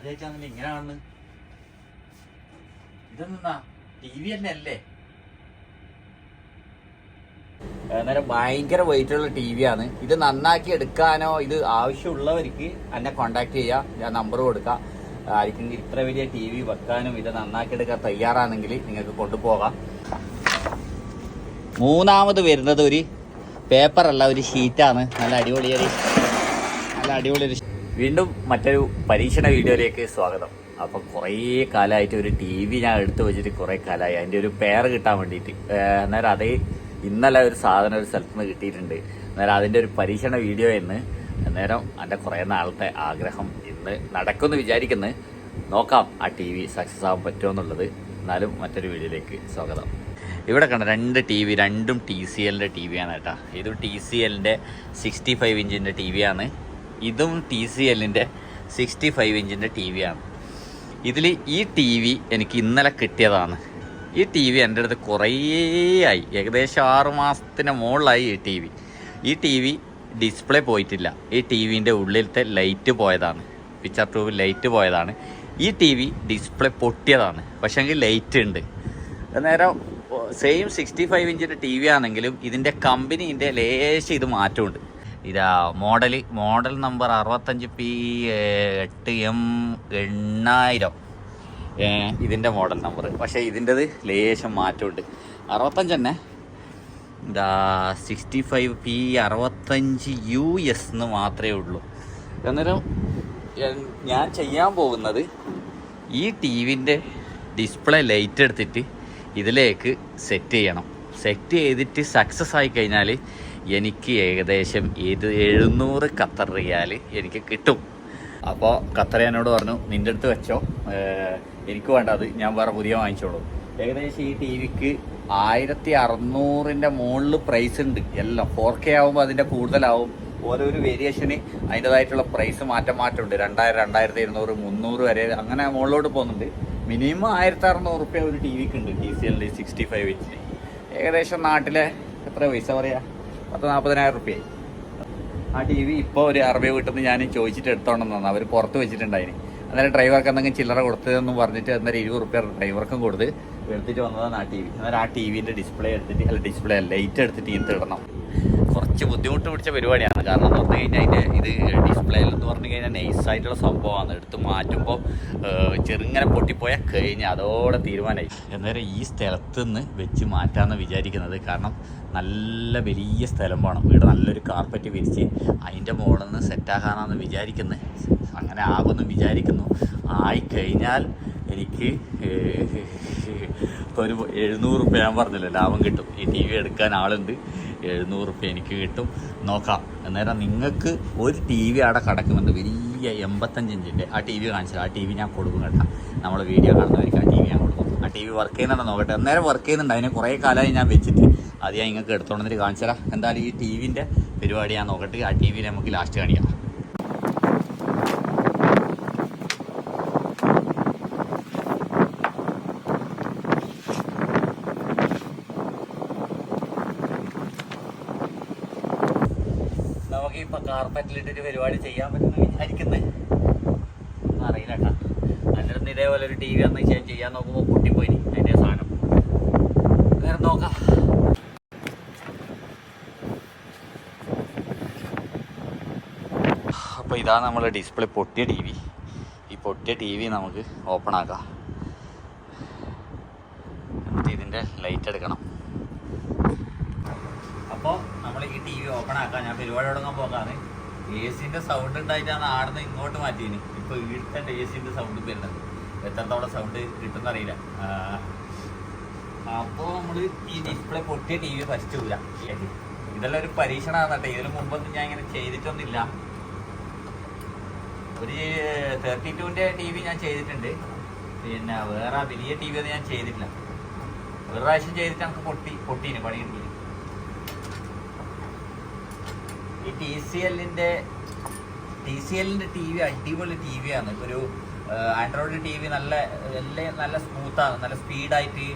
ആദ്യമായിട്ടാണ് ഇങ്ങനെ കാണുന്നത്. ഇതെന്നാ ടി വി തന്നെ അല്ലേ? അന്നേരം ഭയങ്കര വെയിറ്റ് ഉള്ള ടി വി ആണ്. ഇത് നന്നാക്കി എടുക്കാനോ ഇത് ആവശ്യമുള്ളവർക്ക് എന്നെ കോണ്ടാക്ട് ചെയ്യാം. ഞാൻ നമ്പർ കൊടുക്കാം. ആർക്കും ഇത്ര വലിയ ടി വി വെക്കാനും ഇത് നന്നാക്കി എടുക്കാൻ തയ്യാറാണെങ്കിൽ നിങ്ങൾക്ക് കൊണ്ടുപോകാം. മൂന്നാമത് വരുന്നത് ഒരു പേപ്പറല്ല ഒരു ഷീറ്റാണ് നല്ല അടിപൊളിയൊരു നല്ല അടിപൊളി ഒരു വീണ്ടും മറ്റൊരു പരീക്ഷണ വീഡിയോയിലേക്ക് സ്വാഗതം. അപ്പം കുറേ കാലമായിട്ട് ഒരു ടി വി ഞാൻ എടുത്തു വെച്ചിട്ട് കുറേ കാലമായി. അതിന്റെ ഒരു പെയർ കിട്ടാൻ വേണ്ടിയിട്ട്. അന്നേരം അതേ ഇന്നലെ ഒരു സാധനം ഒരു സ്ഥലത്ത് നിന്ന് കിട്ടിയിട്ടുണ്ട്. അന്നേരം അതിന്റെ ഒരു പരീക്ഷണ വീഡിയോ എന്ന് അന്നേരം എന്റെ കുറേ നാളത്തെ ആഗ്രഹം ഇന്ന് നടക്കുമെന്ന് വിചാരിക്കുന്നു. നോക്കാം ആ ടി വി സക്സസ് ആവാൻ പറ്റുമോ എന്നുള്ളത്. എന്നാലും മറ്റൊരു വീഡിയോയിലേക്ക് സ്വാഗതം. ഇവിടെ കണ്ട രണ്ട് ടി വി രണ്ടും ടി സി എല്ലിന്റെ ടി വി ആണ് കേട്ടോ. ഇതും ടി സി എല്ലിന്റെ സിക്സ്റ്റി ഫൈവ് ഇഞ്ചിന്റെ ടി വി ആണ്. ഇതും ടി സി എല്ലിന്റെ സിക്സ്റ്റി ഫൈവ് ഇഞ്ചിന്റെ ടി വി ആണ്. ഇതിൽ ഈ ടി വി എനിക്ക് ഇന്നലെ കിട്ടിയതാണ്. ഈ ടി വി എന്റെ അടുത്ത് കുറേ ആയി. ഏകദേശം ആറ് മാസത്തിന് മുകളിലായി ഈ ടി വി ഈ ടി വി ഡിസ്പ്ലേ പോയിട്ടില്ല. ഈ ടി വിന്റെ ഉള്ളിലത്തെ ലൈറ്റ് പോയതാണ്. പിക്ചർ ട്യൂബ് ലൈറ്റ് പോയതാണ്. ഈ ടി വി ഡിസ്പ്ലേ പൊട്ടിയതാണ്. പക്ഷേ പക്ഷേങ്കിൽ ലൈറ്റ് ഉണ്ട്. അന്നേരം സെയിം സിക്സ്റ്റി ഫൈവ് ഇഞ്ചിന്റെ ടി വി ആണെങ്കിലും ഇതിന്റെ കമ്പനീന്റെ ലേശം ഇത് മാറ്റമുണ്ട്. ഇതാ മോഡൽ മോഡൽ നമ്പർ അറുപത്തഞ്ച് പി എട്ട് എം എണ്ണായിരം. ഇതിന്റെ മോഡൽ നമ്പർ. പക്ഷേ ഇതിന്റെത് ലേശം മാറ്റമുണ്ട്. അറുപത്തഞ്ച് തന്നെ. ഇതാ സിക്സ്റ്റി ഫൈവ് പി അറുപത്തഞ്ച് യു എസ് എന്ന് മാത്രമേ ഉള്ളൂ. അന്നേരം ഞാൻ ചെയ്യാൻ പോകുന്നത് ഈ ടി വിന്റെ ഡിസ്പ്ലേ ലൈറ്റ് എടുത്തിട്ട് ഇതിലേക്ക് സെറ്റ് ചെയ്യണം. സെറ്റ് ചെയ്തിട്ട് സക്സസ് ആയി കഴിഞ്ഞാൽ എനിക്ക് ഏകദേശം ഇത് എഴുന്നൂറ് ഖത്തർ റിയാൽ എനിക്ക് കിട്ടും. അപ്പോൾ ഖത്തർ എന്നോട് പറഞ്ഞു നിന്റെ അടുത്ത് വെച്ചോ. എനിക്ക് വേണ്ട അത് ഞാൻ വേറെ പുതിയ വാങ്ങിച്ചോളൂ. ഏകദേശം ഈ ടി വിക്ക് ആയിരത്തി അറുന്നൂറിന്റെ മുകളിൽ പ്രൈസ് ഉണ്ട്. എല്ലാം ഫോർ കെ ആകുമ്പോൾ അതിന്റെ കൂടുതലാവും. ഓരോരു വേരിയേഷന് അതിന്റെതായിട്ടുള്ള പ്രൈസ് മാറ്റം മാറ്റമുണ്ട് രണ്ടായിരം രണ്ടായിരത്തി ഇരുന്നൂറ് മുന്നൂറ് വരെ അങ്ങനെ മുകളിലോട്ട് പോകുന്നുണ്ട്. മിനിമം ആയിരത്തി അറുന്നൂറ് റുപ്യ ഒരു ടി വിക്ക് ഉണ്ട് T C L sixty five ഇഞ്ചിന് ഏകദേശം നാട്ടിലെ എത്ര പൈസ പറയാ? പത്ത് നാൽപ്പതിനായിരം റുപ്യയായി ആ ടി വി ഇപ്പോൾ ഒരു അറബി വീട്ടിൽ ഞാൻ ചോദിച്ചിട്ട് എടുത്തോണ്ടെന്നാണ്. അവർ പുറത്ത് വെച്ചിട്ടുണ്ടായിന്. അന്നേരം ഡ്രൈവർക്ക് എന്തെങ്കിലും ചില്ലറ കൊടുത്തതെന്ന് പറഞ്ഞിട്ട് അന്നേരം ഇരുപത് റുപ്യ ഡ്രൈവർക്കും കൊടുത്ത് എടുത്തിട്ട് വന്നതാണ് ആ ടി വി. എന്നാൽ ആ ടി വിന്റെ ഡിസ്പ്ലേ എടുത്തിട്ട് അല്ല ഡിസ്പ്ലേ ലൈറ്റ് എടുത്തിട്ട് ഇതിൽ ഇടണം. കുറച്ച് ബുദ്ധിമുട്ട് പിടിച്ച പരിപാടിയാണ്. കാരണം എന്ന് പറഞ്ഞു കഴിഞ്ഞാൽ അതിന്റെ ഇത് ഡിസ്പ്ലേയിൽ എന്ന് പറഞ്ഞു കഴിഞ്ഞാൽ നൈസായിട്ടുള്ള സംഭവമാണ്. എടുത്ത് മാറ്റുമ്പോൾ ചെറുങ്ങനെ പൊട്ടിപ്പോയാൽ കഴിഞ്ഞ്. അതോടെ തീരുമാനമായി അന്നേരം ഈ സ്ഥലത്ത് നിന്ന് വെച്ച് മാറ്റാമെന്ന് വിചാരിക്കുന്നത്. കാരണം നല്ല വലിയ സ്ഥലം വേണം. വീട് നല്ലൊരു കാർപ്പറ്റ് വിരിച്ച് അതിന്റെ മുകളിൽ നിന്ന് സെറ്റാക്കാനാണെന്ന് വിചാരിക്കുന്നത് അങ്ങനെ ആകുമെന്ന് വിചാരിക്കുന്നു. ആയിക്കഴിഞ്ഞാൽ എനിക്ക് ഒരു എഴുന്നൂറ് റുപ്യ ഞാൻ പറഞ്ഞില്ലേ ലാഭം കിട്ടും. ഈ ടി വി എടുക്കാൻ ആളുണ്ട്. എഴുന്നൂറ് റുപ്യ എനിക്ക് കിട്ടും. നോക്കാം. അന്നേരം നിങ്ങൾക്ക് ഒരു ടി വി അവിടെ കിടക്കുന്നുണ്ട്. വലിയ എൺപത്തഞ്ച് ഇഞ്ചിന്റെ ആ ടി വി കാണിച്ചാൽ ആ ടി വി ഞാൻ കൊടുക്കും കേട്ടോ. നമ്മൾ വീഡിയോ കാണുന്നവർക്ക് ആ ടി വി ഞാൻ കൊടുക്കും. ആ ടി വി വർക്ക് ചെയ്യുന്നുണ്ടോ നോക്കട്ടെ. അന്നേരം വർക്ക് ചെയ്യുന്നുണ്ട്. അതിനെ കുറേ കാലമായി ഞാൻ വെച്ചിട്ട്. അത് ഞാൻ നിങ്ങൾക്ക് എടുത്തോണ്ടെന്നിട്ട് കാണിച്ചു തരാം. എന്തായാലും ഈ ടി വിന്റെ പരിപാടി ഞാൻ നോക്കട്ടെ. ആ ടി വി നമുക്ക് ലാസ്റ്റ് കാണിക്കാം നമുക്ക് ഇപ്പൊ കാർപ്പറ്റിലിട്ടൊരു പരിപാടി ചെയ്യാൻ പറ്റുന്ന വിചാരിക്കുന്നത് അറിയില്ല കേട്ടോ. ഇതേപോലെ ഒരു ടി വി അന്ന് ഞാൻ ചെയ്യാൻ നോക്കുമ്പോൾ പൊട്ടിപ്പോയി അതിന്റെ സാധനം. വേറെ നോക്കാം. അപ്പോൾ ഇതാ നമ്മൾ ഡിസ്പ്ലേ പൊട്ടിയ ടി വി. ഈ പൊട്ടിയ ടി വി നമുക്ക് ഓപ്പൺ ആക്കാം. എന്നിട്ട് ഇതിന്റെ ലൈറ്റ് എടുക്കണം. അപ്പോൾ നമ്മൾ ഈ ടി വി ഓപ്പൺ ആക്കാം. ഞാൻ പരിപാടി തുടങ്ങാൻ പോകാണ് എ സിന്റെ സൗണ്ട് ഉണ്ടായിട്ടാണ് ആടുന്ന് ഇങ്ങോട്ട് മാറ്റിയിന് ഇപ്പൊ ഇവിടുത്തെ എ സിന്റെ സൗണ്ട് വരുന്നത്. എത്രത്തോളം സൗണ്ട് കിട്ടുന്ന അറിയില്ല. അപ്പോൾ നമ്മൾ ഈ ഡിസ്പ്ലേ പൊട്ടിയ ടി വി ഫസ്റ്റ് ഊര. ഇതെല്ലാം ഒരു പരീക്ഷണമാണ് കേട്ടോ. ഇതിന് മുമ്പൊന്നും ഞാൻ ഇങ്ങനെ ചെയ്തിട്ടൊന്നുമില്ല. ഒരു തേർട്ടി ടുവിന്റെ ടി വി ഞാൻ ചെയ്തിട്ടുണ്ട്. പിന്നെ വേറെ വലിയ ടി വി ഒന്നും ഞാൻ ചെയ്തിട്ടില്ല. ഒരു പ്രാവശ്യം ചെയ്തിട്ട് നമുക്ക് പൊട്ടി പൊട്ടീന് പണി ഈ ടി സി എല്ലിന്റെ ടി സി എല്ലിന്റെ ടി വി അടിപൊളി ടി വി ആണ്. ഒരു ആൻഡ്രോയിഡ് ടി വി നല്ല എല്ലാം നല്ല സ്മൂത്താണ് നല്ല സ്പീഡായിട്ട്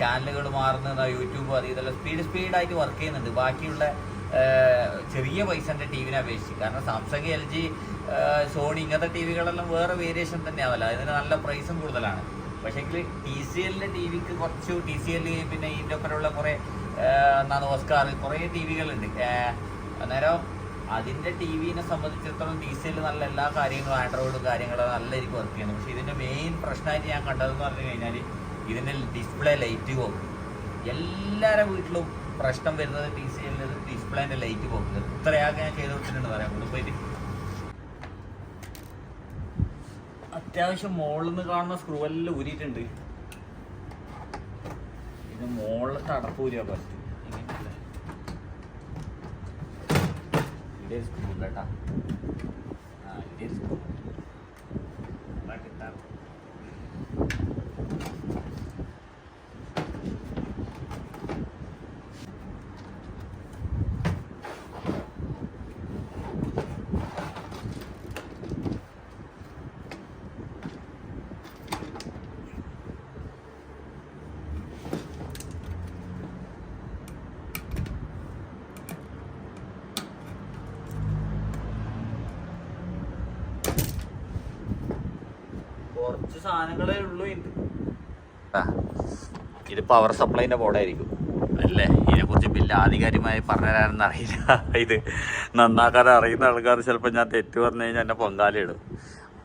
ചാനലുകൾ മാറുന്ന യൂട്യൂബ് അത് ഇതെല്ലാം സ്പീഡ് സ്പീഡായിട്ട് വർക്ക് ചെയ്യുന്നുണ്ട്. ബാക്കിയുള്ള ചെറിയ പൈസന്റെ ടി വിനെ അപേക്ഷിച്ച്. കാരണം സാംസങ് എൽ ജി സോണി ഇങ്ങനത്തെ ടി വികളെല്ലാം വേറെ വേരിയേഷൻ തന്നെയാവല്ല അതിന് നല്ല പ്രൈസും കൂടുതലാണ്. പക്ഷേങ്കിൽ ടി സി എല്ലിന്റെ ടി വിക്ക് കുറച്ച് ടി സി എല്ല് പിന്നെ ഇതിന്റെ ഒപ്പനുള്ള കുറേ എന്താണ് ഓസ്കാർ കുറേ ടി വികളുണ്ട് അന്നേരം അതിന്റെ ടി വിനെ സംബന്ധിച്ചിടത്തോളം ഡി സി എല്ല് നല്ല എല്ലാ കാര്യങ്ങളും ആൻഡ്രോയിഡും കാര്യങ്ങളും നല്ല എനിക്ക് വർക്ക് ചെയ്യുന്നു പക്ഷെ ഇതിന്റെ മെയിൻ പ്രശ്നമായിട്ട് ഞാൻ കണ്ടതെന്ന് പറഞ്ഞു കഴിഞ്ഞാൽ ഇതിന്റെ ഡിസ്പ്ലേ ലൈറ്റ് പോകും. എല്ലാവരുടെ വീട്ടിലും പ്രശ്നം വരുന്നത് ടി സി എല്ലിൽ ഡിസ്പ്ലേന്റെ ലൈറ്റ് പോകും എത്രയാകെ ഞാൻ ചെയ്ത് കൊടുത്തിട്ടുണ്ട് പറയാം. ഇവിടെ പോയിട്ട് അത്യാവശ്യം മുകളിൽ നിന്ന് കാണുന്ന സ്ക്രൂ എല്ലാം ഊരിയിട്ടുണ്ട്. ഇത് മുകളിലത്തെ അടപ്പ് ഊരിയാ പറ്റും ഇതിന്റെ സ്ക്രൂ കേട്ടാ ആ ഇതിന്റെ സ്ക്രൂ കിട്ടാറ് കുറച്ച് സാധനങ്ങളേ ഉള്ളൂ ഇത്. പവർ സപ്ലൈന്റെ ബോർഡായിരിക്കും. അല്ലേ? ഇതിനെ ഇതിനെക്കുറിച്ച് വലിയ ആധികാരികമായി പറഞ്ഞുതരാനൊന്നും അറിയില്ല. ഇത് നന്നാക്കാൻ അറിയുന്ന ആൾക്കാർ ചിലപ്പോൾ ഞാൻ തെറ്റ് പറഞ്ഞു കഴിഞ്ഞാൽ എന്നെ പൊങ്കാലിടും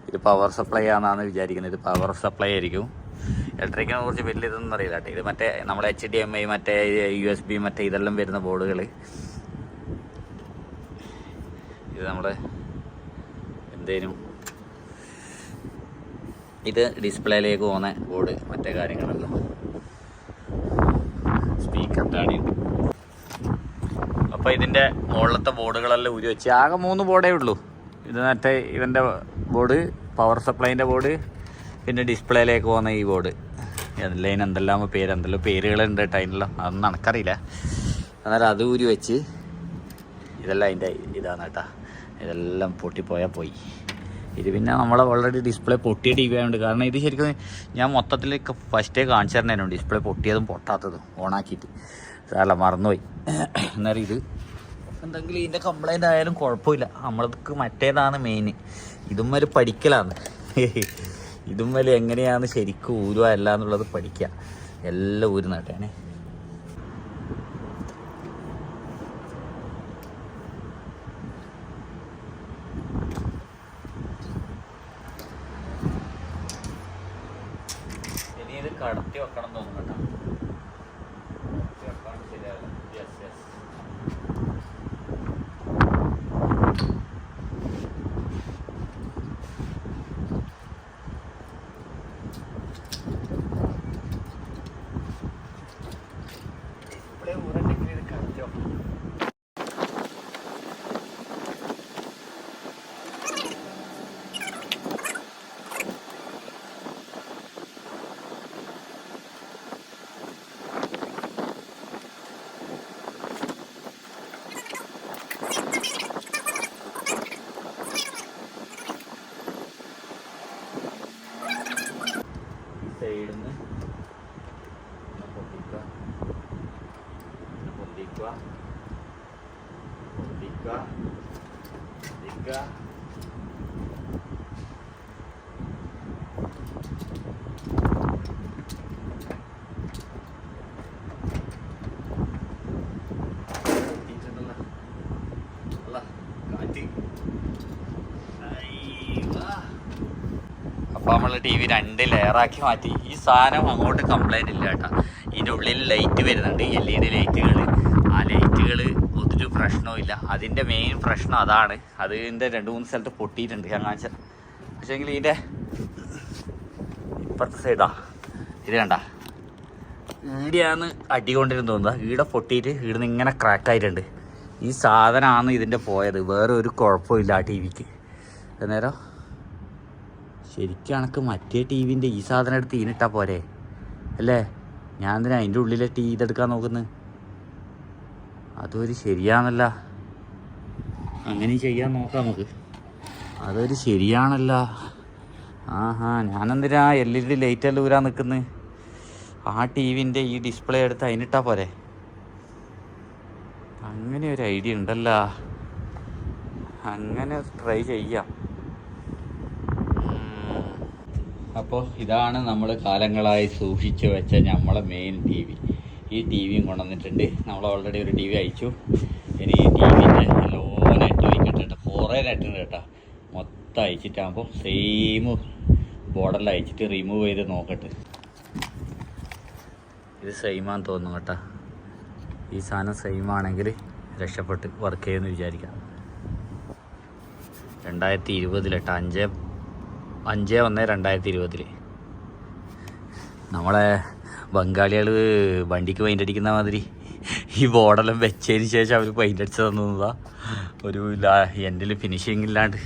ഇത് പവർ സപ്ലൈ ആണെന്നാണ് വിചാരിക്കുന്നത്. ഇത് പവർ സപ്ലൈ ആയിരിക്കും. ഇലക്ട്രിക്കിനെ കുറിച്ച് വലിയ ഇതൊന്നും അറിയില്ല കേട്ടോ. ഇത് മറ്റേ നമ്മുടെ എച്ച് ഡി എം ഐ മറ്റേ യു എസ് ബി മറ്റേ ഇതെല്ലാം വരുന്ന ബോർഡുകൾ ഇത് നമ്മുടെ എന്തേനും ഇത് ഡിസ്പ്ലേയിലേക്ക് പോകുന്ന ബോർഡ് മറ്റേ കാര്യങ്ങളെല്ലാം. സ്പീക്കർ താണിയുണ്ട് അപ്പോൾ ഇതിന്റെ മുകളിലത്തെ ബോർഡുകളെല്ലാം ഊരി വെച്ച് ആകെ മൂന്ന് ബോർഡേ ഉള്ളൂ. ഇത് മറ്റേ ഇതിന്റെ ബോർഡ് പവർ സപ്ലൈന്റെ ബോർഡ് പിന്നെ ഡിസ്പ്ലേയിലേക്ക് പോകുന്ന ഈ ബോർഡ്. അതിലതിന് എന്തെല്ലാം പേര് എന്തെല്ലാം പേരുകളുണ്ട് കേട്ടോ അതിനെല്ലാം അതൊന്നും നടക്കറിയില്ല എന്നാലും അത് ഊരി വെച്ച് ഇതെല്ലാം അതിന്റെ ഇതാണ് കേട്ടോ ഇതെല്ലാം പൊട്ടിപ്പോയാൽ പോയി. ഇത് പിന്നെ നമ്മളെ ഓൾറെഡി ഡിസ്പ്ലേ പൊട്ടിയ ടി വി ആയതുകൊണ്ട് കാരണം ഇത് ശരിക്കും ഞാൻ മൊത്തത്തിൽ ഫസ്റ്റേ കാണിച്ചു ഡിസ്പ്ലേ പൊട്ടിയതും പൊട്ടാത്തതും ഓണാക്കിയിട്ട്. സാറല്ല മറന്നുപോയി. എന്നാലും ഇത് എന്തെങ്കിലും ഇതിന്റെ കംപ്ലൈന്റ് ആയാലും കുഴപ്പമില്ല. നമ്മൾക്ക് മറ്റേതാണ് മെയിൻ ഇതും വരെ പഠിക്കലാണ്. ഇതും വരെ എങ്ങനെയാണ് ശരിക്കും ഊരുക അല്ല എന്നുള്ളത് പഠിക്കുക എല്ലാം ഊര് നട്ടേനെ ഇനി ഇത് കടത്തി വെക്കണം തോന്നുന്നു കേട്ടോ കടത്തി വെക്കാൻ ശരിയാവില്ല യെസ് യെസ് ഡിസ്പ്ലേ ഊരണ്ടെങ്കിൽ ഇത് കടത്തി വെക്കണം ഈ സൈഡിൽ നിന്ന് പൊട്ടിക്കുക പിന്നെ പൊന്തിക്കുക അപ്പോൾ നമ്മൾ ടി വി രണ്ട് ലെയറാക്കി മാറ്റി. ഈ സാധനം അങ്ങോട്ട് കംപ്ലൈന്റ് ഇല്ല കേട്ടോ. ഇതിന്റെ ഉള്ളിൽ ലൈറ്റ് വരുന്നുണ്ട് എൽ ഇ ഡി ലൈറ്റുകൾ ആ ലൈറ്റുകൾ ഒരു പ്രശ്നവും ഇല്ല അതിന്റെ മെയിൻ പ്രശ്നം അതാണ്. അതിന്റെ രണ്ട് മൂന്ന് സ്ഥലത്ത് പൊട്ടിയിട്ടുണ്ട് കാണിച്ച പക്ഷേങ്കിൽ ഇതിന്റെ ഇപ്പുറത്തെ സൈഡാ ഇത് കണ്ട. ഈടെയാണ് അടി കൊണ്ടിരുന്ന് തോന്നുന്നത് ഈടെ പൊട്ടിയിട്ട് ഈടുന്ന് ഇങ്ങനെ ക്രാക്കായിട്ടുണ്ട് ഈ സാധനമാണ് ഇതിന്റെ പോയത്. വേറെ ഒരു കുഴപ്പമില്ല ആ ടി വിക്ക്. അന്നേരം ശരിക്കും കണക്ക് മറ്റേ ടി വിന്റെ ഈ സാധനം എടുത്ത് ഈനിട്ടാ പോരെ. അല്ലേ? ഞാൻ എന്തിനാ അതിന്റെ ഉള്ളിലെ ടി ഇതെടുക്കാൻ നോക്കുന്നത് അതൊരു ശരിയാണല്ല. അങ്ങനെ ചെയ്യാൻ നോക്കാം നമുക്ക്. അതൊരു ശരിയാണല്ല. ആഹാ ഞാനെന്തിനാ എൽ ഇ ഡി ലൈറ്റെല്ലാം ഊരാ നിൽക്കുന്നത് ആ ടി വിന്റെ ഈ ഡിസ്പ്ലേ എടുത്ത് അതിനിട്ടാ പോരെ? അങ്ങനെ ഒരു ഐഡിയ ഉണ്ടല്ല. അങ്ങനെ ട്രൈ ചെയ്യാം. അപ്പോൾ ഇതാണ് നമ്മൾ കാലങ്ങളായി സൂക്ഷിച്ചു വെച്ച നമ്മളെ മെയിൻ ടി വി ഈ ടി വിയും കൊണ്ടുവന്നിട്ടുണ്ട്. നമ്മൾ ഓൾറെഡി ഒരു ടി വി അയച്ചു. ഇനി ഈ ടി വിന്റെ ലോ നെറ്റ് വയ്ക്കട്ടെ കേട്ടോ. കുറേ നെറ്റുണ്ട് കേട്ടോ. മൊത്തം അയച്ചിട്ടാകുമ്പോൾ സെയിം ബോർഡറിൽ അയച്ചിട്ട് റിമൂവ് ചെയ്ത് നോക്കട്ടെ. ഇത് സെയിമാന്ന് തോന്നുന്നു കേട്ടോ. ഈ സാധനം സെയിം ആണെങ്കിൽ രക്ഷപ്പെട്ട് വർക്ക് ചെയ്യുമെന്ന് വിചാരിക്കാം. രണ്ടായിരത്തി ഇരുപതിലെട്ടോ അഞ്ച് അഞ്ച് ഒന്ന് രണ്ടായിരത്തി ഇരുപതിൽ നമ്മളെ ബംഗാളികൾ വണ്ടിക്ക് പെയിന്റ് അടിക്കുന്ന മാതിരി ഈ ബോർഡെല്ലാം വെച്ചതിന് ശേഷം അവർ പെയിന്റ് അടിച്ച് തന്നതാ ഒരു എന്റെ ഫിനിഷിങ് ഇല്ലാണ്ട്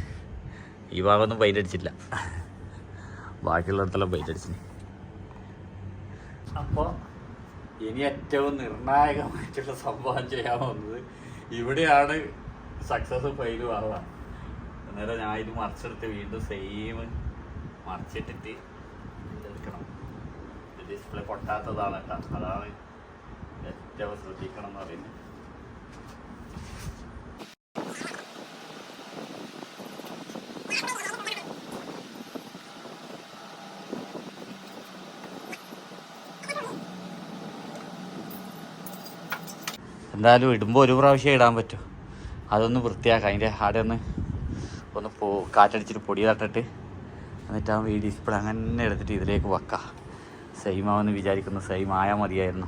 ഈ ഭാഗമൊന്നും പെയിന്റ് അടിച്ചില്ല. ബാക്കിയുള്ളിടത്തെല്ലാം പെയിന്റ് അടിച്ചു അപ്പോൾ ഇനി ഏറ്റവും നിർണായകമായിട്ടുള്ള സംഭവം ചെയ്യാൻ വന്നത് ഇവിടെയാണ് സക്സസ് ഫെയിലും ആവുക. അന്നേരം ഞാൻ ഇത് മറിച്ചെടുത്ത് വീണ്ടും സെയിം മറിച്ചിട്ടിട്ട് പൊട്ടാത്തതാണ് കേട്ടോ. അതാണ് ഏറ്റവും ശ്രദ്ധിക്കണം എന്ന് പറയുന്നത്. എന്തായാലും ഇടുമ്പോൾ ഒരു പ്രാവശ്യം ഇടാൻ പറ്റും. അതൊന്ന് വൃത്തിയാക്കുക അതിന്റെ ആടെ ഒന്ന് ഒന്ന് പോ കാറ്റടിച്ചിട്ട് പൊടി തട്ടിട്ട്. എന്നിട്ട് ആ ഈ ഡിസ്പ്ലേ അങ്ങനെ എടുത്തിട്ട് ഇതിലേക്ക് വെക്കാം. സെയിം ആവുമെന്ന് വിചാരിക്കുന്നു. സെയിം ആയാൽ മതിയായിരുന്നു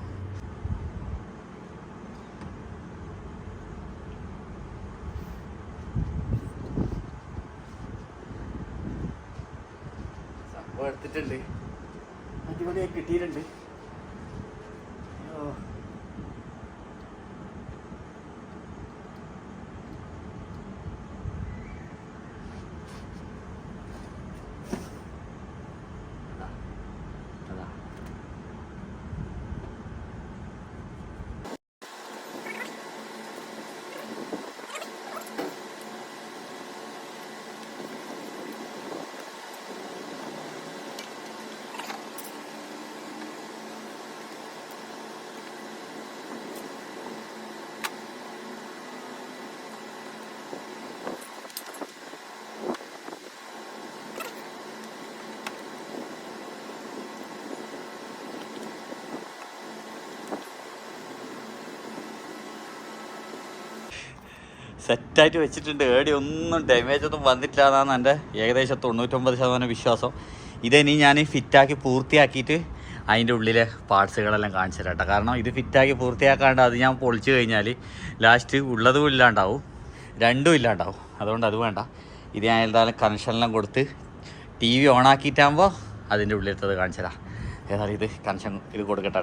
സംഭവം എടുത്തിട്ടുണ്ട് അടിപൊളിയായി കിട്ടിയിട്ടുണ്ട് അയ്യോ അതാ സെറ്റായിട്ട് വെച്ചിട്ടുണ്ട്. ഏടി ഒന്നും ഡാമേജ് ഒന്നും വന്നിട്ടില്ല എന്നാണ് എന്റെ ഏകദേശം തൊണ്ണൂറ്റൊമ്പത് ശതമാനം വിശ്വാസം. ഇതിനി ഞാൻ ഫിറ്റാക്കി പൂർത്തിയാക്കിയിട്ട് അതിന്റെ ഉള്ളിലെ പാർട്സുകളെല്ലാം കാണിച്ചു തരാം കേട്ടോ. കാരണം ഇത് ഫിറ്റാക്കി പൂർത്തിയാക്കാണ്ട് അത് ഞാൻ പൊളിച്ചു കഴിഞ്ഞാൽ ലാസ്റ്റ് ഉള്ളതും ഇല്ലാണ്ടാവും രണ്ടും ഇല്ലാണ്ടാവും. അതുകൊണ്ട് അത് വേണ്ട. ഇത് ഞാൻ എന്തായാലും കണക്ഷനെല്ലാം കൊടുത്ത് ടി വി ഓണാക്കിയിട്ടാകുമ്പോൾ അതിന്റെ ഉള്ളിലത്തത് കാണിച്ചു തരാം. ഏതായാലും ഇത് കണക്ഷൻ ഇത് കൊടുക്കട്ടെ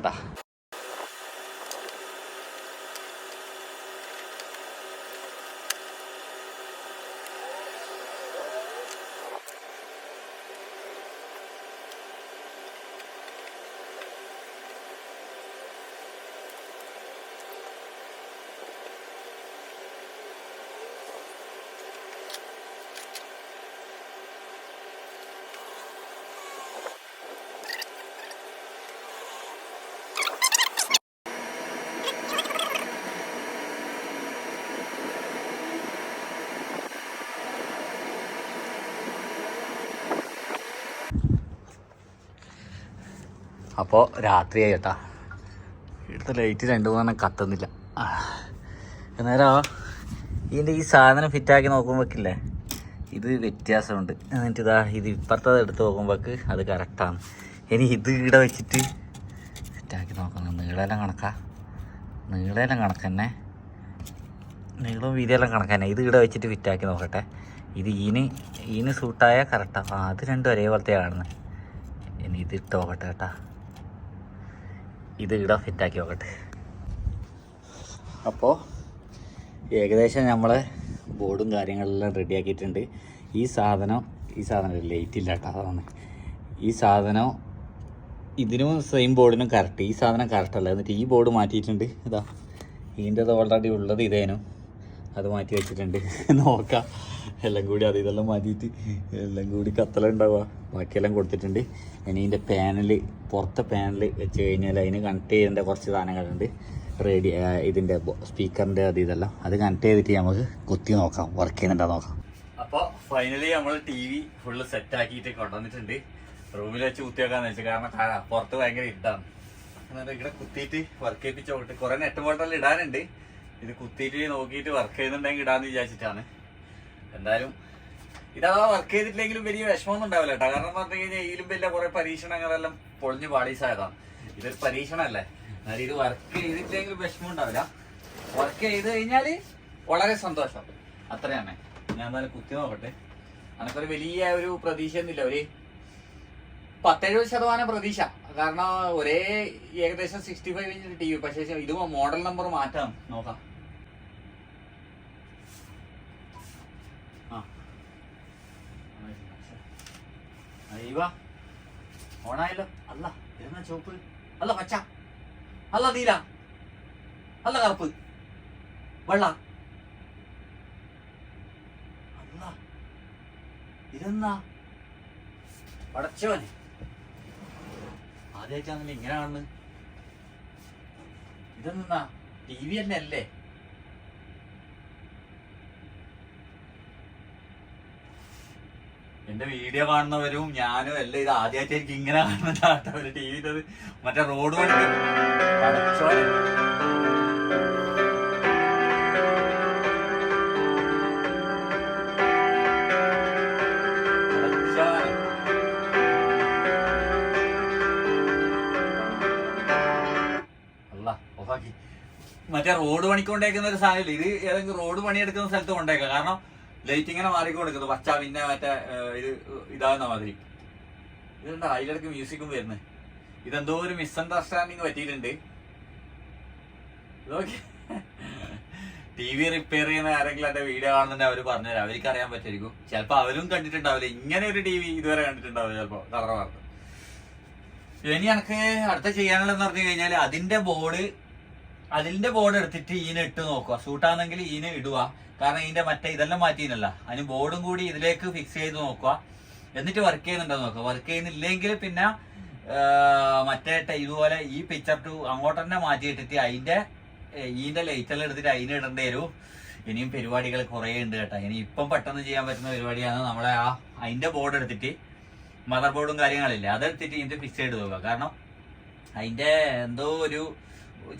അപ്പോൾ രാത്രിയായി കേട്ടാ ഇവിടുത്തെ ലൈറ്റ് രണ്ട് മൂന്നെണ്ണം കത്തുന്നില്ല. എന്നേരോ ഇതിന്റെ ഈ സാധനം ഫിറ്റാക്കി നോക്കുമ്പോഴേക്കില്ലേ ഇത് വ്യത്യാസമുണ്ട്. എന്നിട്ട് ഇതാ ഇത് ഇപ്പുറത്തത് എടുത്ത് നോക്കുമ്പോഴേക്ക് അത് കറക്റ്റാണ് ഇനി ഇത് ഇവിടെ വെച്ചിട്ട് ഫിറ്റാക്കി നോക്കണം. നീളെല്ലാം കണക്കാ. നീളെല്ലാം കണക്കന്നെ. നീളവും വീതിയെല്ലാം കണക്ക് തന്നെ ഇത് ഇവിടെ വെച്ചിട്ട് ഫിറ്റാക്കി നോക്കട്ടെ. ഇത് ഈന് ഈന് സൂട്ടായ കറക്റ്റാണ് അത് രണ്ടും ഒരേപോലത്തെ കാണുന്നത് ഇനി ഇത് ഇട്ട് നോക്കട്ടെ കേട്ടാ. ഇത് ഇവിടെ ഫിറ്റാക്കി നോക്കട്ടെ. അപ്പോൾ ഏകദേശം നമ്മളെ ബോർഡും കാര്യങ്ങളെല്ലാം റെഡിയാക്കിയിട്ടുണ്ട് ഈ സാധനം ഈ സാധനം ലൈറ്റ് ഇല്ല കേട്ടോ അതാണ് ഈ സാധനം ഇതിനും സെയിം ബോർഡിനും കറക്റ്റ് ഈ സാധനം കറക്റ്റ് അല്ല. എന്നിട്ട് ഈ ബോർഡ് മാറ്റിയിട്ടുണ്ട്. ഇതാ. ഇതിന്റെത് ഓൾറെഡി ഉള്ളത് ഇതേനും. അത് മാറ്റി വെച്ചിട്ടുണ്ട്. നോക്കാം. എല്ലാം കൂടി അത് ഇതെല്ലാം മാറ്റിയിട്ട് എല്ലാം കൂടി കത്തലുണ്ടാവുക. ബാക്കിയെല്ലാം കൊടുത്തിട്ടുണ്ട്. ഇനി ഇതിന്റെ പാനൽ പുറത്തെ പാനൽ വെച്ച് കഴിഞ്ഞാൽ അതിന് കണക്ട് ചെയ്യേണ്ട കുറച്ച് സാധനങ്ങളുണ്ട്. റേഡിയോ ഇതിന്റെ സ്പീക്കറിന്റെ അത് ഇതെല്ലാം. അത് കണക്ട് ചെയ്തിട്ട് നമുക്ക് കുത്തി നോക്കാം. വർക്ക് ചെയ്യുന്നുണ്ടോ നോക്കാം. അപ്പോൾ ഫൈനലി നമ്മൾ ടി വി ഫുള്ള് സെറ്റ് ആക്കിയിട്ട് കൊണ്ടുവന്നിട്ടുണ്ട്. റൂമിൽ വെച്ച് കുത്തി വെക്കാന്ന് വെച്ചാൽ കാരണം പുറത്ത് ഭയങ്കര ഇട്ടാണ് എന്നിട്ട് ഇവിടെ കുത്തിയിട്ട് വർക്ക് ചെയ്യിപ്പിച്ച് പോയിട്ട് കുറെ നെറ്റ് ബോൾട്ടെല്ലാം ഇടാനുണ്ട്. ഇത് കുത്തിയിട്ട് നോക്കിയിട്ട് വർക്ക് ചെയ്യുന്നുണ്ടെങ്കിൽ ഇടാന്ന് വിചാരിച്ചിട്ടാണ്. എന്തായാലും ഇതഥവാ വർക്ക് ചെയ്തിട്ടില്ലെങ്കിലും വലിയ വിഷമമൊന്നും ഉണ്ടാവില്ല കേട്ടോ കാരണം പറഞ്ഞു കഴിഞ്ഞാൽ ഇതിലും വലിയ കുറെ പരീക്ഷണങ്ങളെല്ലാം പൊളിഞ്ഞു പാളീസായതാണ് ഇതൊരു പരീക്ഷണമല്ലേ? എന്നാലും ഇത് വർക്ക് ചെയ്തിട്ടില്ലെങ്കിലും വിഷമം ഉണ്ടാവില്ല. വർക്ക് ചെയ്ത് കഴിഞ്ഞാൽ വളരെ സന്തോഷം. അത്രയാണ്. ഞാൻ എന്തായാലും കുത്തി നോക്കട്ടെ. അനക്കൊരു വലിയ ഒരു പ്രതീക്ഷ ഒന്നുമില്ല ഒരു പത്തെഴുപത് ശതമാനം പ്രതീക്ഷ. കാരണം ഒരേ ഏകദേശം sixty five inch T V പക്ഷേ ഇത് മോഡൽ നമ്പർ മാറ്റാം നോക്കാം ആ അയ്യവാ ഓണായല്ലോ. അല്ല എന്നാ ചുവപ്പ്? അല്ല പച്ച. അല്ല നീല. അല്ല കറുപ്പ്. വെള്ള. അല്ല ഇതെന്നാ പടച്ചോനെ ആദ്യമായിട്ടാണല്ലോ ഇങ്ങനെ കാണുന്നത്. ഇതെന്നാ ടി വി തന്നെ അല്ലേ എന്റെ വീഡിയോ കാണുന്നവരും ഞാനും എല്ലാം ഇത് ആദ്യമായിട്ട് എനിക്ക് ഇങ്ങനെ കാണുന്നതാട്ടോ ഒരു ടി വിയിലത് മറ്റേ റോഡ്. മറ്റേ റോഡ് പണിക്കൊണ്ടേക്കുന്ന ഒരു സാധനമില്ല? ഇത് ഏതെങ്കിലും റോഡ് പണിയെടുക്കുന്ന സ്ഥലത്ത് കൊണ്ടേക്കാം. കാരണം ലൈറ്റ് ഇങ്ങനെ മാറിക്കൊടുക്കുന്നത് പച്ച പിന്നെ മറ്റേ ഇത് ഇതാകുന്ന മാതിരി. ഇതുണ്ട് അതിലിടക്ക് മ്യൂസിക്കും വരുന്നത് ഇതെന്തോ ഒരു മിസ്അണ്ടർസ്റ്റാൻഡിങ് പറ്റിയിട്ടുണ്ട്. ടി വി റിപ്പയർ ചെയ്യുന്ന ആരെങ്കിലും എന്റെ വീഡിയോ അവർ പറഞ്ഞുതരാം. അവർക്ക് അറിയാൻ പറ്റുമായിരിക്കും. ചിലപ്പോ അവരും കണ്ടിട്ടുണ്ടാവില്ല. ഇങ്ങനെ ഒരു ടി വി ഇതുവരെ കണ്ടിട്ടുണ്ടാവില്ല ചിലപ്പോ. കളർ വാർത്ത ഇനി എനിക്ക് അടുത്ത ചെയ്യാനുള്ളതെന്ന് പറഞ്ഞു കഴിഞ്ഞാൽ അതിന്റെ ബോർഡ് അതിന്റെ ബോർഡ് എടുത്തിട്ട് ഈനെ ഇട്ട് നോക്കുക. സൂട്ടാണെങ്കിൽ ഈനെ ഇടുക. കാരണം ഇതിന്റെ മറ്റേ ഇതെല്ലാം മാറ്റിയില്ല അതിന് ബോർഡും കൂടി ഇതിലേക്ക് ഫിക്സ് ചെയ്ത് നോക്കുക. എന്നിട്ട് വർക്ക് ചെയ്യുന്നുണ്ടോ നോക്കുക. വർക്ക് ചെയ്യുന്നില്ലെങ്കിൽ പിന്നെ മറ്റേ ഇതുപോലെ ഈ പിക്ചർ ടു അങ്ങോട്ട് തന്നെ മാറ്റിയിട്ടിട്ട് അതിന്റെ ഈന്റെ ലൈറ്റ് എല്ലാം എടുത്തിട്ട് അതിന് ഇടേണ്ടി വരും. ഇനിയും പരിപാടികൾ കുറേ ഉണ്ട് കേട്ടോ. ഇനി ഇപ്പം പെട്ടെന്ന് ചെയ്യാൻ പറ്റുന്ന പരിപാടിയാണ് നമ്മളെ ആ അതിന്റെ ബോർഡ് എടുത്തിട്ട് മദർ ബോർഡും കാര്യങ്ങളില്ലേ. അതെടുത്തിട്ട് ഇതിന്റെ ഫിക്സ് ചെയ്ത് നോക്കുക. കാരണം അതിന്റെ എന്തോ ഒരു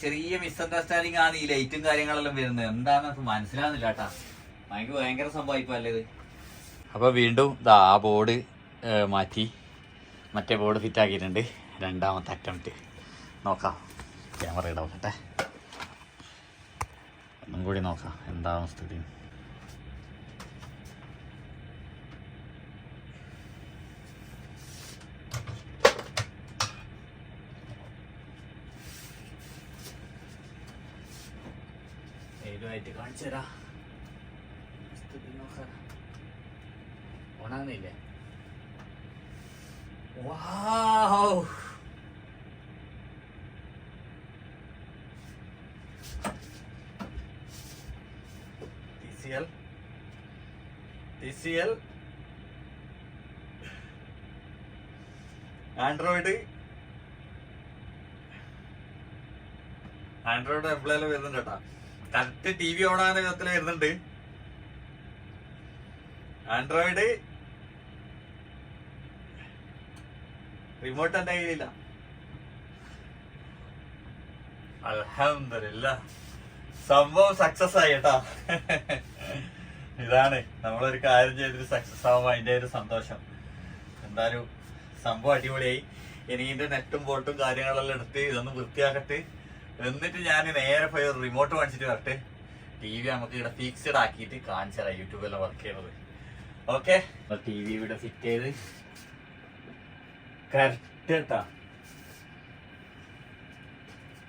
ചെറിയ മിസ്അണ്ടർസ്റ്റാൻഡിങ് ആണ് ഈ ലൈറ്റും കാര്യങ്ങളെല്ലാം വരുന്നത്. എന്താണെന്ന് മനസ്സിലാവുന്നില്ല കേട്ടാ. ഭയങ്കര ഭയങ്കര സംഭവിപ്പോ ഇത്? അപ്പൊ വീണ്ടും ആ ബോർഡ് മാറ്റി. മറ്റേ ബോർഡ് ഫിറ്റ് ആക്കിയിട്ടുണ്ട്. രണ്ടാമത്തെ അറ്റംപ്റ്റ് നോക്കാം. ക്യാമറ ഇടവട്ടെ. ഒന്നും കൂടി നോക്കാം. എന്താണ് സ്ഥിതി ഏതുമായിട്ട് കാണിച്ചു തരാ ഓണാന്നില്ലേ ആൻഡ്രോയിഡ് ആൻഡ്രോയിഡ് എംപ്ലോയിൽ വരുന്നുണ്ട് കേട്ടാ. കറക്റ്റ് ടി വി ഓൺ ആകുന്ന വിധത്തിൽ വരുന്നുണ്ട്. ആൻഡ്രോയിഡ് റിമോട്ട് എന്റെ കയ്യിലില്ല. അലഹമില്ല സംഭവം സക്സസ് ആയി കേട്ടാ. ഇതാണ് നമ്മളൊരു കാര്യം ചെയ്തിട്ട് സക്സസ് ആവുമ്പോ അതിന്റെ ഒരു സന്തോഷം. എന്തായാലും സംഭവം അടിപൊളിയായി. ഇനി ഇതിന്റെ നെറ്റും ബോട്ടും കാര്യങ്ങളെല്ലാം എടുത്ത് ഇതൊന്ന് വൃത്തിയാക്കട്ടെ എന്നിട്ട് ഞാൻ നേരെ പോയി റിമോട്ട് വാങ്ങിച്ചിട്ട് വരട്ടെ. ടി വി നമുക്ക് ഇവിടെ ഫിക്സ്ഡ് ആക്കിയിട്ട് കാണിച്ചതാ തരാം യൂട്യൂബിലെല്ലാം വർക്ക് ചെയ്യുന്നത് ഓക്കെ ടി വി ഇവിടെ ഫിറ്റ് ചെയ്ത്. കറക്റ്റ് കേട്ടാ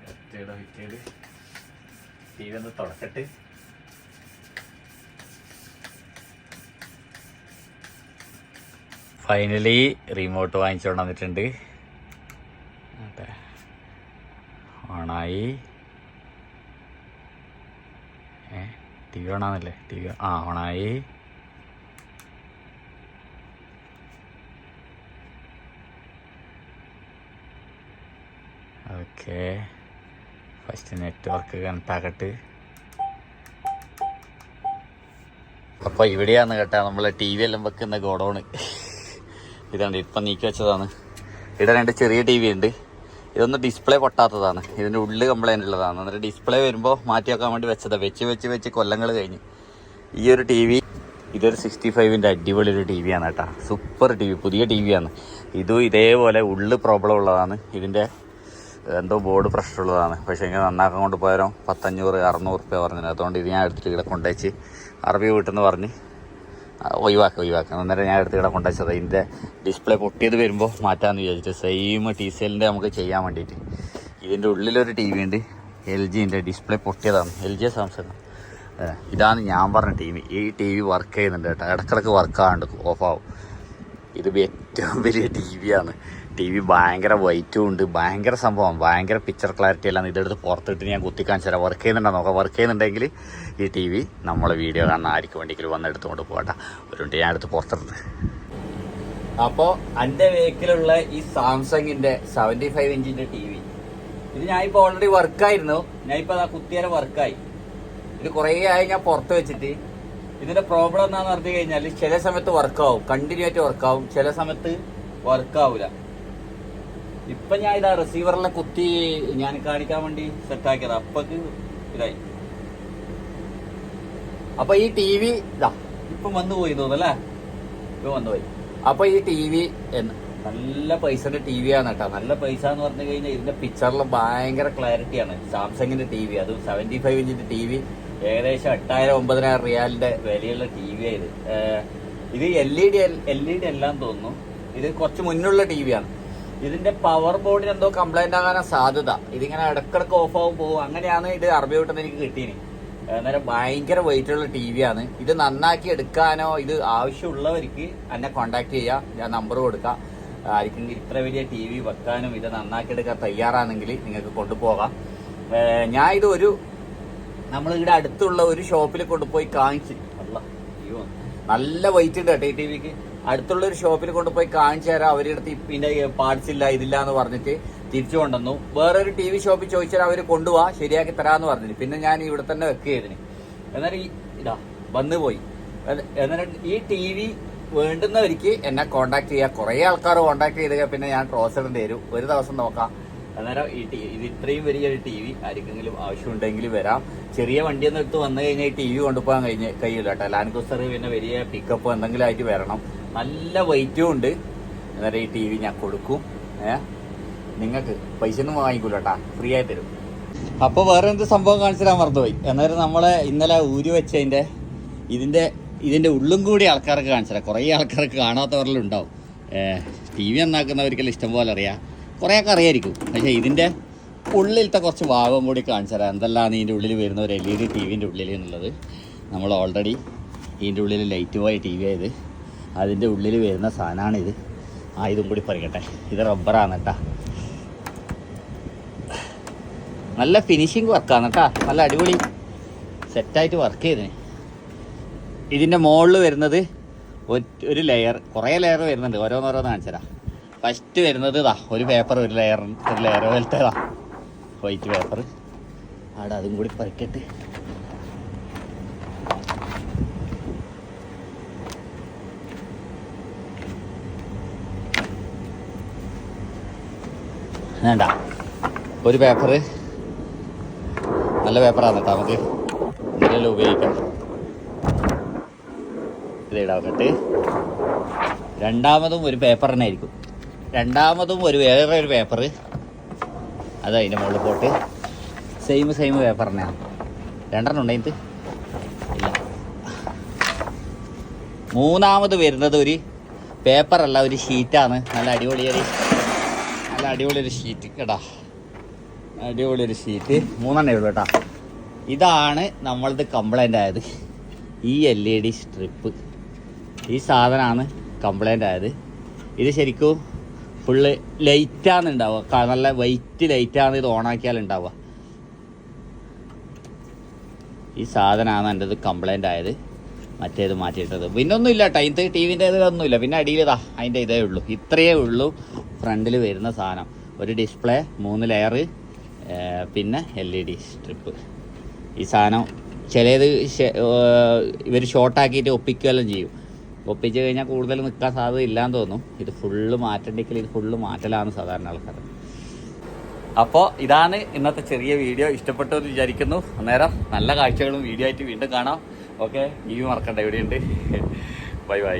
കറക്റ്റ് ഇവിടെ ഫിറ്റ് ചെയ്ത്. ടി വി ഒന്ന് തുടക്കട്ടെ ഫൈനലി റിമോട്ട് വാങ്ങിച്ചുകൊണ്ട് വന്നിട്ടുണ്ട് അതെ. ഓണായി ഏ ടി വി ഓണാന്നല്ലേ ടി വി ആ ഓണായി ഓക്കെ. ഫസ്റ്റ് നെറ്റ്വർക്ക് കണക്റ്റാക്കട്ട് അപ്പോൾ ഇവിടെയാണ് കേട്ടാ നമ്മൾ ടി വി എല്ലാം വെക്കുന്ന ഗോഡൗണ്. ഇതാണ് ഇപ്പം നീക്കി വെച്ചതാണ്. ഇവിടെ രണ്ട് ചെറിയ ടി വി ഉണ്ട്. ഇതൊന്ന് ഡിസ്പ്ലേ പൊട്ടാത്തതാണ്. ഇതിന്റെ ഉള്ളിൽ കംപ്ലൈന്റ് ഉള്ളതാണ്. എന്നിട്ട് ഡിസ്പ്ലേ വരുമ്പോൾ മാറ്റി വെക്കാൻ വേണ്ടി വെച്ചതാണ് വെച്ച് വെച്ച് വെച്ച് കൊല്ലങ്ങൾ കഴിഞ്ഞ്. ഈ ഒരു ടി വി ഇതൊരു സിക്സ്റ്റി ഫൈവിന്റെ അടിപൊളി ഒരു ടി വിയാണ് കേട്ടോ. സൂപ്പർ ടി വി പുതിയ ടി വിയാണ് ഇതും ഇതേപോലെ ഉള്ളു പ്രോബ്ലം ഉള്ളതാണ്. ഇതിന്റെ എന്തോ ബോർഡ് പ്രശ്നമുള്ളതാണ് പക്ഷേ ഇങ്ങനെ നന്നാക്കാൻ കൊണ്ട് പോയാലും പത്തഞ്ഞൂറ് അറുന്നൂറ് റുപ്യ പറഞ്ഞത് അതുകൊണ്ട് ഇത് ഞാൻ എടുത്തിട്ട് ഇവിടെ കൊണ്ടുവച്ച് അറബി വീട്ടിൽ നിന്ന് പറഞ്ഞ് ഒഴിവാക്കുക ഒഴിവാക്കി അന്നേരം ഞാൻ എടുത്ത് ഇവിടെ കൊണ്ടുവച്ചത് ഇതിന്റെ ഡിസ്പ്ലേ പൊട്ടിയത് വരുമ്പോൾ മാറ്റാമെന്ന് വിചാരിച്ചു സെയിം ടി സി എല്ലിന്റെ നമുക്ക് ചെയ്യാൻ വേണ്ടിയിട്ട്. ഇതിന്റെ ഉള്ളിലൊരു ടി വി ഉണ്ട്. എൽ ജിന്റെ ഡിസ്പ്ലേ പൊട്ടിയതാണ്. L G Samsung? ഇതാണ് ഞാൻ പറഞ്ഞ ടി വി ഈ ടി വി വർക്ക് ചെയ്യുന്നുണ്ട് കേട്ടോ. ഇടക്കിടക്ക് വർക്ക് ആകാണ്ട് ഓഫാവും ഇത് ഏറ്റവും വലിയ ടി വിയാണ് ടി വി ഭയങ്കര വൈറ്റും ഉണ്ട്. ഭയങ്കര സംഭവം. ഭയങ്കര പിക്ചർ ക്ലാരിറ്റി എല്ലാം ഇതെടുത്ത് പുറത്തിട്ട് ഞാൻ കുത്തി കാണിച്ചു തരാം. വർക്ക് ചെയ്യുന്നുണ്ടോ നോക്കാം. വർക്ക് ചെയ്യുന്നുണ്ടെങ്കിൽ ഈ ടി വി നമ്മളെ വീഡിയോ കാണുന്ന ആർക്ക് വേണ്ടിയെങ്കിലും വന്ന് എടുത്തുകൊണ്ട് പോകട്ടെ. ഒരു ഞാൻ എടുത്ത് പുറത്തിട്ട് അപ്പോൾ എന്റെ വേക്കിലുള്ള ഈ സാംസങ്ങിന്റെ സെവന്റി ഫൈവ് ഇഞ്ചിന്റെ ടി വി. ഇത് ഞാൻ ഇപ്പോൾ ഓൾറെഡി വർക്കായിരുന്നു ഞാൻ ഇപ്പോൾ അതാ കുത്തിയേരെ വർക്കായി ഇത് കുറേ ആയി ഞാൻ പുറത്ത് വെച്ചിട്ട്. ഇതിന്റെ പ്രോബ്ലം എന്താണെന്ന് പറഞ്ഞു കഴിഞ്ഞാൽ ചില സമയത്ത് വർക്കാവും കണ്ടിന്യൂ ആയിട്ട് വർക്കാവും ചില സമയത്ത് വർക്കാവൂല ഇപ്പൊ ഞാൻ ഇതാ റിസീവറിലെ കുത്തി ഞാൻ കാണിക്കാൻ വേണ്ടി സെറ്റ് സെറ്റാക്കിയത് അപ്പക്ക് ഇതായി. അപ്പൊ ഈ ടി വി ഇതാ. ഇപ്പൊ വന്നു പോയി തോന്നല്ലേ ഇപ്പൊ വന്നുപോയി അപ്പൊ ഈ ടി വി നല്ല പൈസന്റെ ടി വി ആണ് കേട്ടോ നല്ല പൈസ എന്ന് പറഞ്ഞു കഴിഞ്ഞാൽ ഇതിന്റെ പിക്ചറിൽ ഭയങ്കര ക്ലാരിറ്റി ആണ്. സാംസങ്ങിന്റെ ടി വി അതും സെവന്റി ഫൈവ് ഇഞ്ചിന്റെ ടി വി ഏകദേശം എട്ടായിരം ഒമ്പതിനായിരം റിയാലിന്റെ വിലയുള്ള ടി വി ആയത് ഇത്. L E D L E D എല്ലാം തോന്നുന്നു. ഇത് കുറച്ച് മുന്നുള്ള ടി വി ആണ്. ഇതിന്റെ പവർ ബോർഡിന് എന്തോ കംപ്ലൈന്റ് ആകാനാ സാധ്യത. ഇതിങ്ങനെ ഇടക്കിടക്ക് ഓഫ് ആവും പോകും അങ്ങനെയാണ് ഇത് അറബി വിട്ടെന്ന് എനിക്ക് കിട്ടിയത് അന്നേരം ഭയങ്കര വെയിറ്റ് ഉള്ള ടി വി ആണ്. ഇത് നന്നാക്കി എടുക്കാനോ ഇത് ആവശ്യമുള്ളവർക്ക് എന്നെ കോണ്ടാക്ട് ചെയ്യാം. ഞാൻ നമ്പർ കൊടുക്കാം. ആർക്കെങ്കിലും ഇത്ര വലിയ ടി വി വെക്കാനും ഇത് നന്നാക്കി എടുക്കാൻ തയ്യാറാണെങ്കിൽ നിങ്ങൾക്ക് കൊണ്ടുപോകാം. ഞാൻ ഇത് ഒരു നമ്മൾ ഇവിടെ അടുത്തുള്ള ഒരു ഷോപ്പിൽ കൊണ്ടുപോയി കാണിച്ചു. നല്ല വെയിറ്റ് ഉണ്ട് കേട്ടോ ഈ ടി വിക്ക് അടുത്തുള്ള ഒരു ഷോപ്പിൽ കൊണ്ടുപോയി കാണിച്ചു തരാം. അവരുടെ അടുത്ത് ഇതിന്റെ പാർട്സ് ഇല്ല ഇതില്ല എന്ന് പറഞ്ഞിട്ട് തിരിച്ചു കൊണ്ടുവന്നു. വേറൊരു ടി വി ഷോപ്പിൽ ചോദിച്ചാൽ അവർ കൊണ്ടുപോവാ ശരിയാക്കി തരാന്ന് പറഞ്ഞു പിന്നെ ഞാൻ ഇവിടെ തന്നെ വെക്കുകയായിരുന്നു എന്നാൽ ഈ ഇതാ വന്നു പോയി. എന്നി- എന്നിട്ട് ഈ ടി വി വേണ്ടുന്നവർക്ക് എന്നെ കോണ്ടാക്ട് ചെയ്യാം. കുറേ ആൾക്കാർ കോണ്ടാക്ട് ചെയ്ത് പിന്നെ ഞാൻ ട്രോസറിന് തരും ഒരു ദിവസം നോക്കാം. അന്നേരം ഈ ടി ഇത് ഇത്രയും വലിയൊരു ടി വി ആർക്കെങ്കിലും ആവശ്യമുണ്ടെങ്കിൽ വരാം. ചെറിയ വണ്ടിയൊന്നും എടുത്ത് വന്നു കഴിഞ്ഞാൽ ഈ ടി വി കൊണ്ടുപോകാൻ കഴിഞ്ഞ് കഴിയില്ല കേട്ടോ. ലാൻഡ് ക്രൂസർ പിന്നെ വലിയ പിക്കപ്പ് എന്തെങ്കിലും ആയിട്ട് വരണം. നല്ല വെയിറ്റും ഉണ്ട്. എന്നാൽ ഈ ടി വി ഞാൻ കൊടുക്കും. ഏ? നിങ്ങൾക്ക് പൈസ ഒന്നും വാങ്ങിക്കൂല കേട്ടാ ഫ്രീ ആയി തരും. അപ്പോൾ വേറെ എന്ത് സംഭവം കാണിച്ചു തരാൻ മറന്നുപോയി. എന്നാലും നമ്മളെ ഇന്നലെ ഊരി വെച്ചതിന്റെ ഇതിന്റെ ഇതിന്റെ ഉള്ളും കൂടി ആൾക്കാർക്ക് കാണിച്ചു. തരാം കുറേ ആൾക്കാർക്ക് കാണാത്തവരിലും ഉണ്ടാവും. ടി വി നന്നാക്കുന്നവർക്കെല്ലാം ഇഷ്ടം പോലെ അറിയാം. കുറേയൊക്കെ അറിയായിരിക്കും. പക്ഷേ ഇതിന്റെ ഉള്ളിലത്തെ കുറച്ച് ഭാഗം കൂടി കാണിച്ചു തരാം എന്തെല്ലാം ഇതിന്റെ ഉള്ളിൽ വരുന്ന ഒരു എൽ ഇ ഡി ടി വിന്റെ ഉള്ളിൽ എന്നുള്ളത്. നമ്മൾ ഓൾറെഡി ഇതിന്റെ ഉള്ളിൽ ലൈറ്റ് പോയ ടി വി ആയത്. അതിന്റെ ഉള്ളിൽ വരുന്ന സാധനമാണിത് ആ ഇതും കൂടി പറയട്ടെ ഇത് റബ്ബറാണ് കേട്ടാ. നല്ല ഫിനിഷിങ് വർക്കാണ് കേട്ടാ. നല്ല അടിപൊളി സെറ്റായിട്ട് വർക്ക് ചെയ്തിന് ഇതിന്റെ മുകളിൽ വരുന്നത് ഒരു ലെയർ കുറേ ലെയർ വരുന്നുണ്ട്. ഓരോന്നോരോന്ന് കാണിച്ചതാ ഫസ്റ്റ് വരുന്നത് ഇതാ ഒരു പേപ്പർ ഒരു ലെയർ ഒരു ലെയർ പോലത്തെ വൈറ്റ് പേപ്പർ അവിടെ അതും കൂടി പറിക്കട്ട്. വേണ്ട. ഒരു പേപ്പർ നല്ല പേപ്പറാണ് കേട്ടോ. നമുക്ക് എന്തെങ്കിലും ഉപയോഗിക്കാം. ഇത് ഇടാക്കട്ട് രണ്ടാമതും ഒരു പേപ്പർ തന്നെ ആയിരിക്കും. രണ്ടാമതും ഒരു വേറെ ഒരു പേപ്പർ അത് അതിന്റെ മുകളിൽ പോട്ട്. സെയിം സെയിം പേപ്പർ തന്നെയാണ് രണ്ടെണ്ണം ഉണ്ട് ഇതിന് ഇല്ല. മൂന്നാമത് വരുന്നത് ഒരു പേപ്പറല്ല ഒരു ഷീറ്റാണ് നല്ല അടിപൊളി നല്ല അടിപൊളി ഒരു ഷീറ്റ് കേട്ടാ അടിപൊളി ഒരു ഷീറ്റ് മൂന്നെണ്ണേ ഉള്ളൂ കേട്ടാ. ഇതാണ് നമ്മളത് കംപ്ലൈന്റ് ആയത്. ഈ എൽ ഇ ഡി സ്ട്രിപ്പ് ഈ സാധനമാണ് കംപ്ലൈന്റ് ആയത്. ഇത് ശരിക്കും ഫുള്ള് ലൈറ്റാണ് ഉണ്ടാവുക നല്ല വെയിറ്റ് ലൈറ്റാണ് ഇത് ഓണാക്കിയാൽ ഉണ്ടാവുക ഈ സാധനമാണ് എന്റെ ഇത് കംപ്ലൈന്റ് ആയത്. മറ്റേത് മാറ്റിയിട്ടത്. പിന്നെ ഒന്നുമില്ല ടൈത്ത് ടി വിന്റെ ഇതൊന്നുമില്ല. പിന്നെ അടിയിലതാ അതിന്റെ ഇതേ ഉള്ളൂ. ഇത്രയേ ഉള്ളൂ. ഫ്രണ്ടിൽ വരുന്ന സാധനം. ഒരു ഡിസ്പ്ലേ മൂന്ന് ലെയർ പിന്നെ എൽ ഇ ഡി സ്ട്രിപ്പ്. ഈ സാധനം ചിലത് ഇവർ ഷോർട്ടാക്കിയിട്ട് ഒപ്പിക്കുകയെല്ലാം ചെയ്യും. ഒപ്പിച്ച് കഴിഞ്ഞാൽ കൂടുതൽ നിൽക്കാൻ സാധ്യത ഇല്ലാന്ന് തോന്നും. ഇത് ഫുള്ള് മാറ്റണ്ടെങ്കിൽ ഇത് ഫുള്ള് മാറ്റലാണ് സാധാരണ ആൾക്കാർ. അപ്പോൾ ഇതാണ് ഇന്നത്തെ ചെറിയ വീഡിയോ. ഇഷ്ടപ്പെട്ടു എന്ന് വിചാരിക്കുന്നു. അന്നേരം നല്ല കാഴ്ചകളും വീഡിയോ ആയിട്ട് വീണ്ടും കാണാം. ഓക്കെ ഈ മറക്കണ്ട. എവിടെയുണ്ട് ബൈ ബൈ.